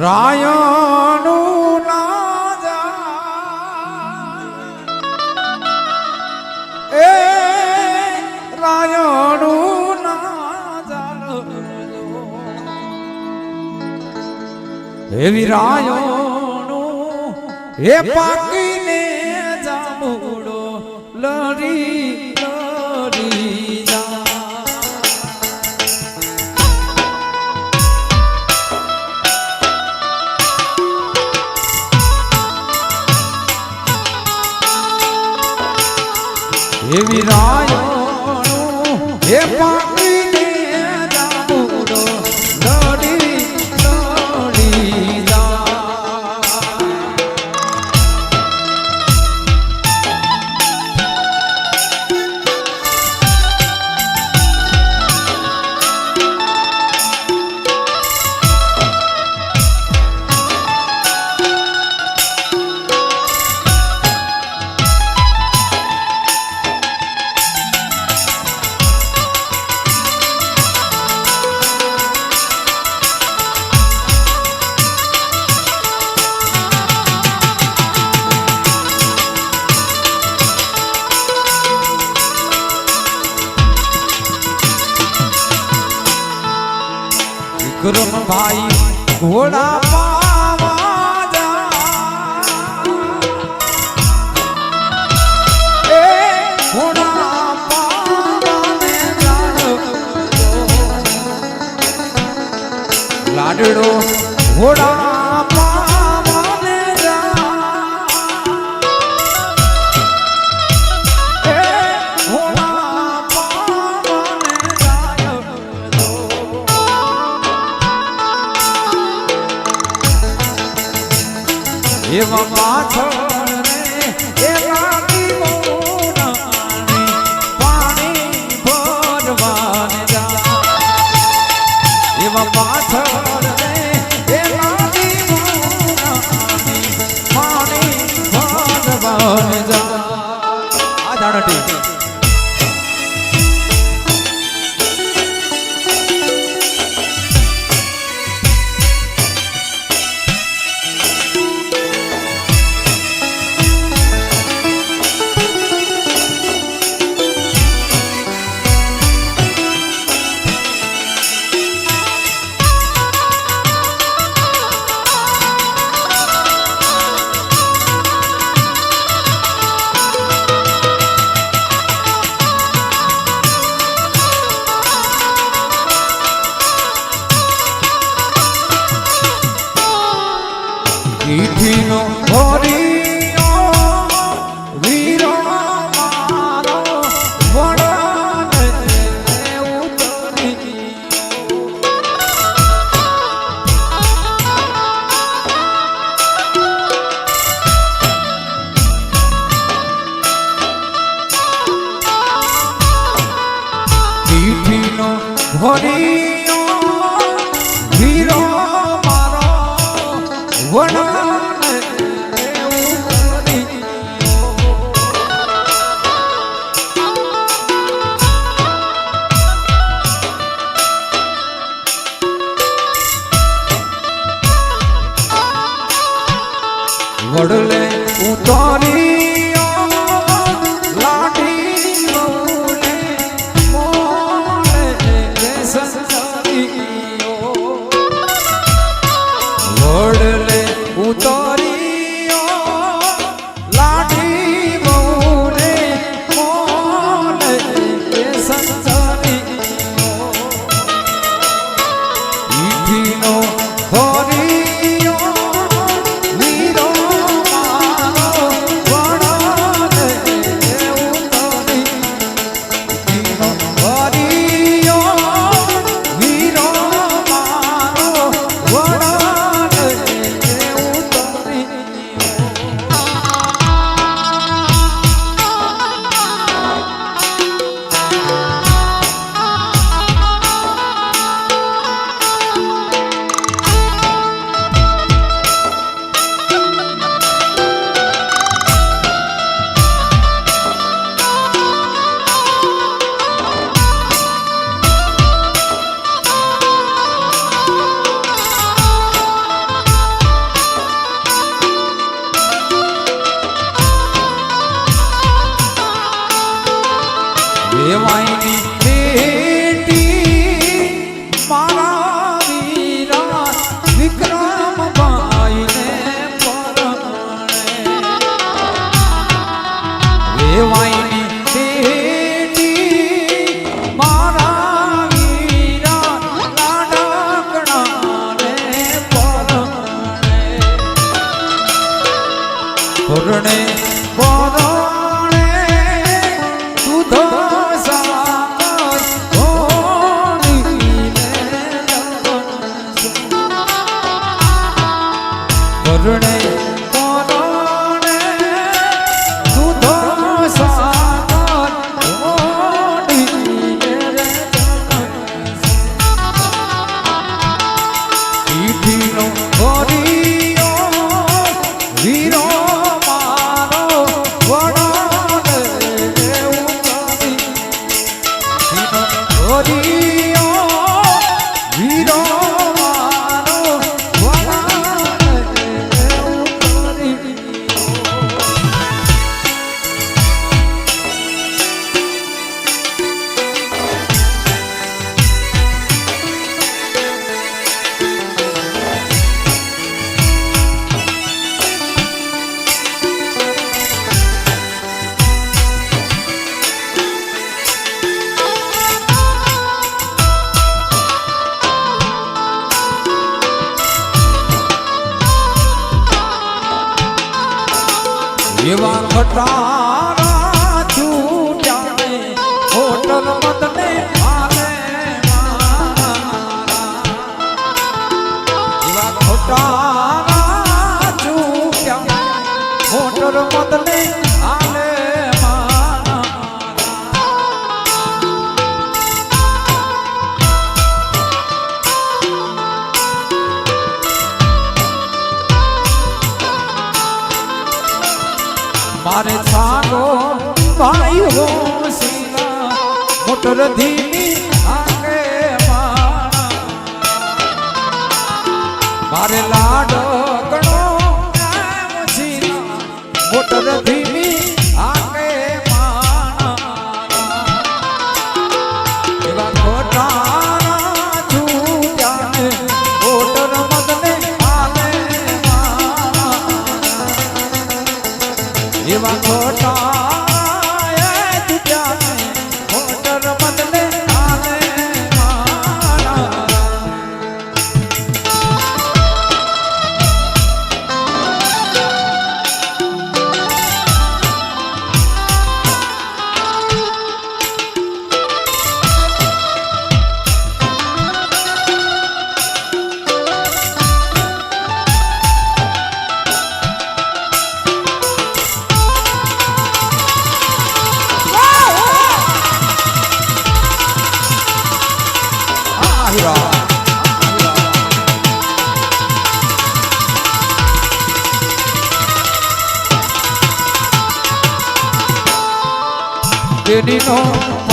રાયણું ના જાય એ રાયણું ના જાણો એવી રાયણું એ પાકીને વિક્રમ ભાઈ ઘોડા પાવા જા. એ ઘોડા લાડડો ઘોડા એવા પાછળ રે એવા પાણી ભરવાને જા. એવા પાછળ રે એવા પાણી ભરવાને overnight એવા ખટારા છૂટાને હોટલ મતને ભાવે એવા ખટારા છૂટ્યા હોટલ મતને મોટરથી તેની નો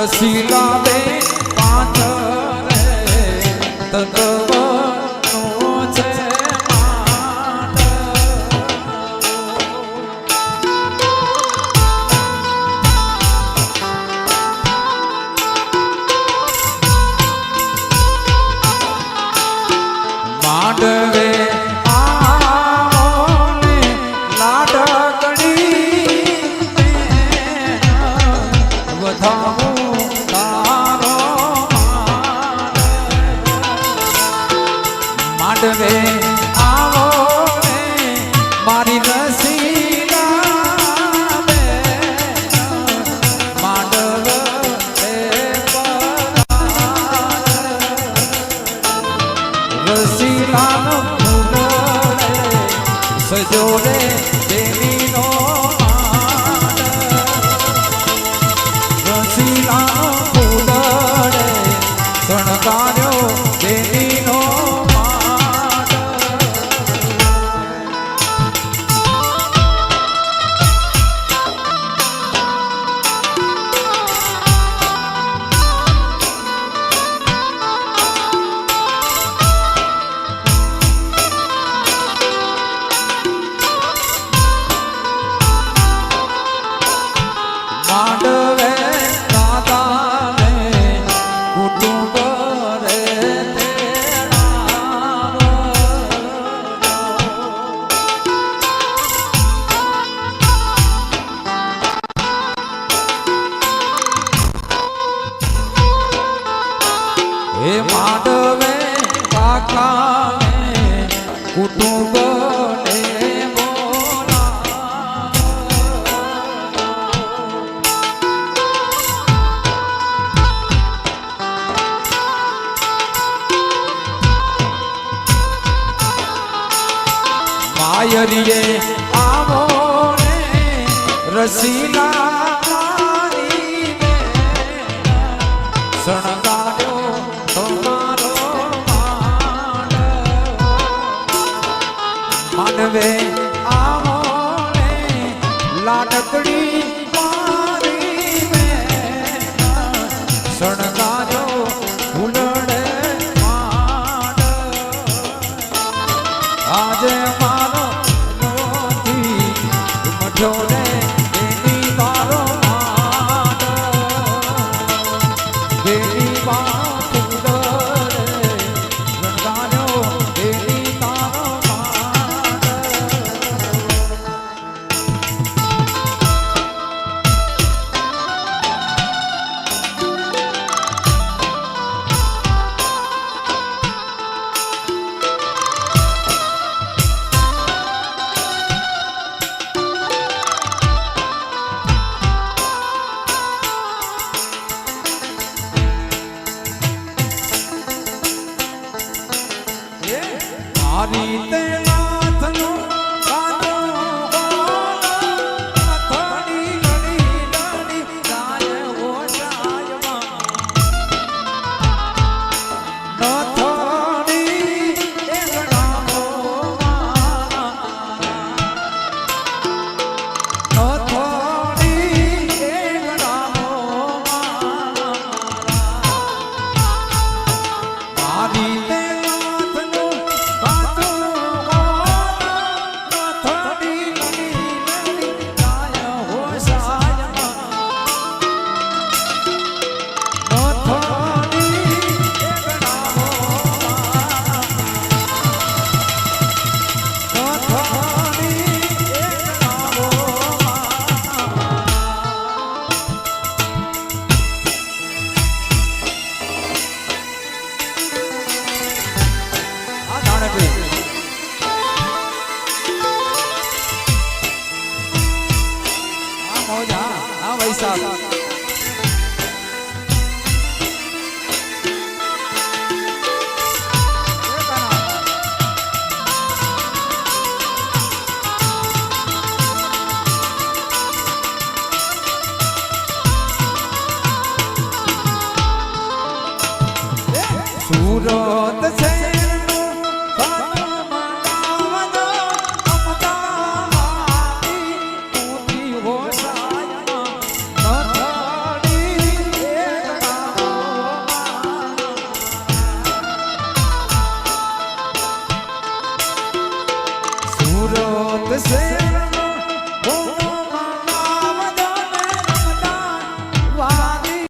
રસીલા બે પાથરે તત શિલાનો સજો રે દેવીનો હે માંડવે કાકાને કુટુંબ માયરીએ આવો રસીલા આજે મારો મોતી મઠો સાથ સુરત છે